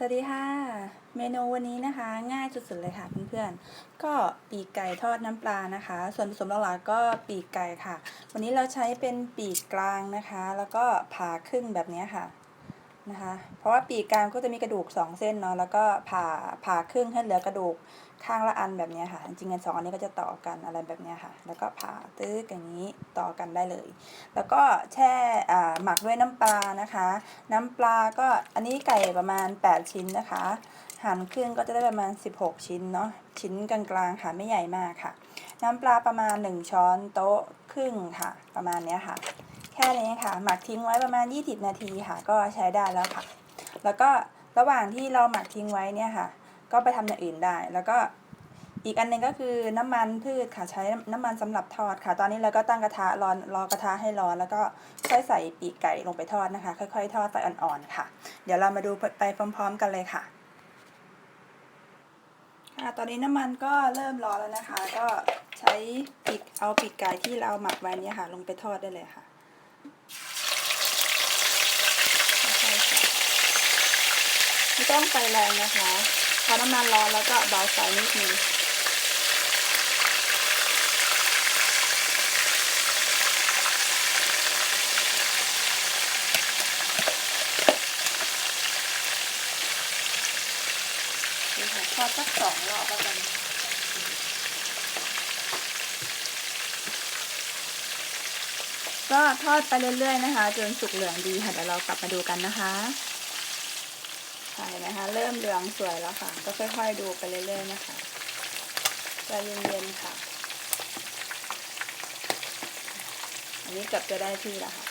สวัสดีค่ะ เมนูวันนี้นะคะ ง่ายสุดๆเลยค่ะเพื่อนๆ ก็ปีกไก่ทอดน้ำปลานะคะ ส่วนผสมหลักๆก็ปีกไก่ค่ะ วันนี้เราใช้เป็นปีกกลางนะคะ แล้วก็ผ่าครึ่งแบบนี้ค่ะ นะคะ เพราะว่าปีกกลางก็จะมีกระดูก 2 เส้นเนาะ แล้วก็ผ่าผ่าครึ่งให้เหลือกระดูกข้างละอันแบบนี้ค่ะ จริงๆกันสองอันนี้ก็จะต่อกันอะไรแบบนี้ค่ะ แล้วก็ผ่าตื้ออย่างนี้ต่อกันได้เลย แล้วก็แช่หมักด้วยน้ำปลานะคะ น้ำปลาก็อันนี้ไก่ประมาณ 8 ชิ้นนะคะ หั่นครึ่งก็จะได้ประมาณ 16 ชิ้นเนาะ ชิ้นกลางๆค่ะไม่ใหญ่มากค่ะ น้ำปลาประมาณ 1 ช้อนโต๊ะครึ่งค่ะ ประมาณนี้ค่ะ ค่นี้ค่ะ หมักทิ้งไว้ประมาณ 20 นาทีค่ะ ก็ใช้ได้แล้วค่ะ แล้วก็ระหว่างที่เราหมักทิ้งไว้เนี่ยค่ะ ก็ไปทำอย่างอื่นได้ แล้วก็อีกอันหนึงก็คือน้ำมันพืชค่ะใช้น้ำมันสำหรับทอดค่ะ ตอนนี้เราก็ตั้งกระทะร้อนรอกระทะให้ร้อน แล้วก็ค่อยใส่ปีกไก่ลงไปทอดนะคะ ค่อยๆ ทอดไฟอ่อนๆค่ะ เดี๋ยวเรามาดูไปพร้อม ๆ กันเลยค่ะค่ะตอนนี้น้ำมันก็เริ่มร้อนแล้วนะคะ ก็ใช้ปีกเอาปีกไก่ที่เราหมักไว้เนี่ยค่ะ ลงไปทอดได้เลยค่ะค่อยๆใส่ ไม่ต้องไฟแรงนะคะพอน้ำมันร้อนแล้วก็เบาไฟนิดนึงนี่ค่ะทอดสักสองรอบแล้วกันก็ทอดไปเรื่อยๆนะคะ จนสุกเหลืองดีค่ะเดี๋ยวเรากลับมาดูกันนะคะ ใช่นะคะเริ่มเหลืองสวยแล้วค่ะ ก็ค่อยๆดูไปเรื่อยๆนะคะใจเย็นๆค่ะ อันนี้เกือบจะได้ที่แล้วค่ะ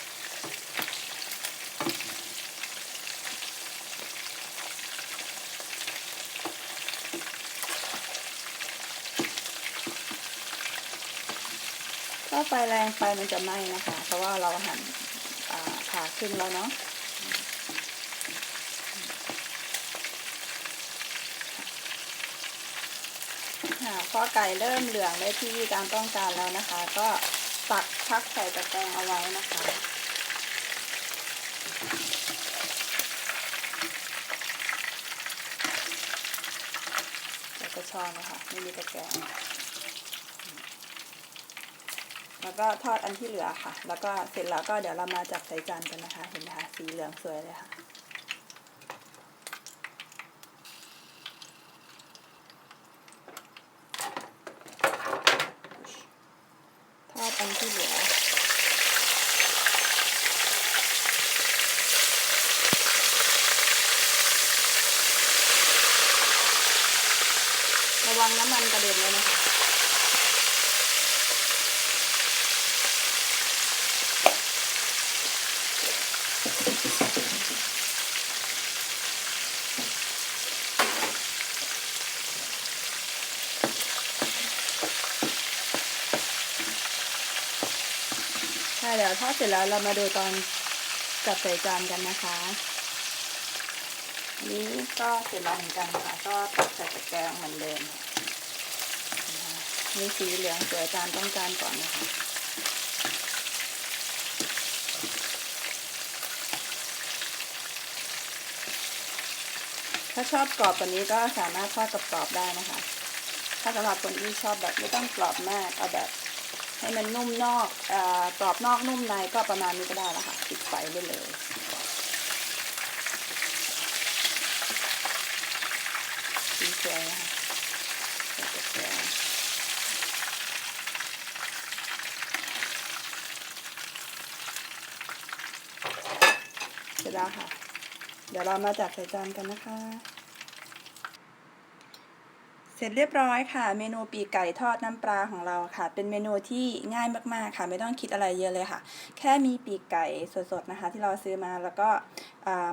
ถ้าไฟแรงไปมันจะไหม้นะคะ เพราะว่าเราหั่นผ่าขึ้นแล้วเนาะ ค่ะพอไก่เริ่มเหลืองได้ที่ตามต้องการแล้วนะคะ ก็ตักพักใส่ตะแกรงเอาไว้นะคะใส่กระชอนนะคะไม่มีตะแกรงแล้วก็ทอดอันที่เหลือค่ะ แล้วก็เสร็จแล้วก็เดี๋ยวเรามาจับใส่จานกันนะคะ เห็นไหมคะสีเหลืองสวยเลยค่ะ อันที่เหลือระวังน้ำมันกระเด็นเลยนะคะ ค่ะเดี๋ยวทอดเสร็จแล้วเรามาดูตอนจัดใส่จานกันนะคะ นี้ก็เสร็จแล้วเหมือนกันค่ะ ก็ตักใส่ตะแกรงเหมือนเดิมค่ะมีสีเหลืองสวยตามต้องการก่อนนะคะถ้าชอบกรอบกว่านี้ก็สามารถทอดกรอบๆได้นะคะ ถ้าสำหรับคนที่ชอบแบบไม่ต้องกรอบมากเอาแบบ ให้มันนุ่มนอกเอ่อกรอบนอกนุ่มในก็ประมาณนี้ก็ได้แล้วค่ะปิดไฟได้เลย สีสวยนะคะใส่ตะแกรงเสร็จแล้วค่ะ เดี๋ยวเรามาจัดใส่จานกันนะคะ เสร็จเรียบร้อยค่ะ เมนูปีกไก่ทอดน้ำปลาของเราค่ะ เป็นเมนูที่ง่ายมากๆค่ะ ไม่ต้องคิดอะไรเยอะเลยค่ะ แค่มีปีกไก่สดๆนะคะ ที่เราซื้อมาแล้วก็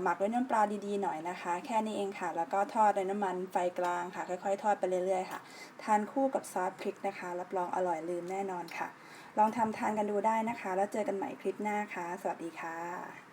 หมักด้วยน้ำปลาดีๆหน่อยนะคะ แค่นี้เองค่ะ แล้วก็ทอดในน้ำมันไฟกลางค่ะ ค่อยๆ ทอดไปเรื่อยๆค่ะ ทานคู่กับซอสพริกนะคะ รับรองอร่อยลืมแน่นอนค่ะ ลองทำทานกันดูได้นะคะ แล้วเจอกันใหม่คลิปหน้าค่ะ สวัสดีค่ะ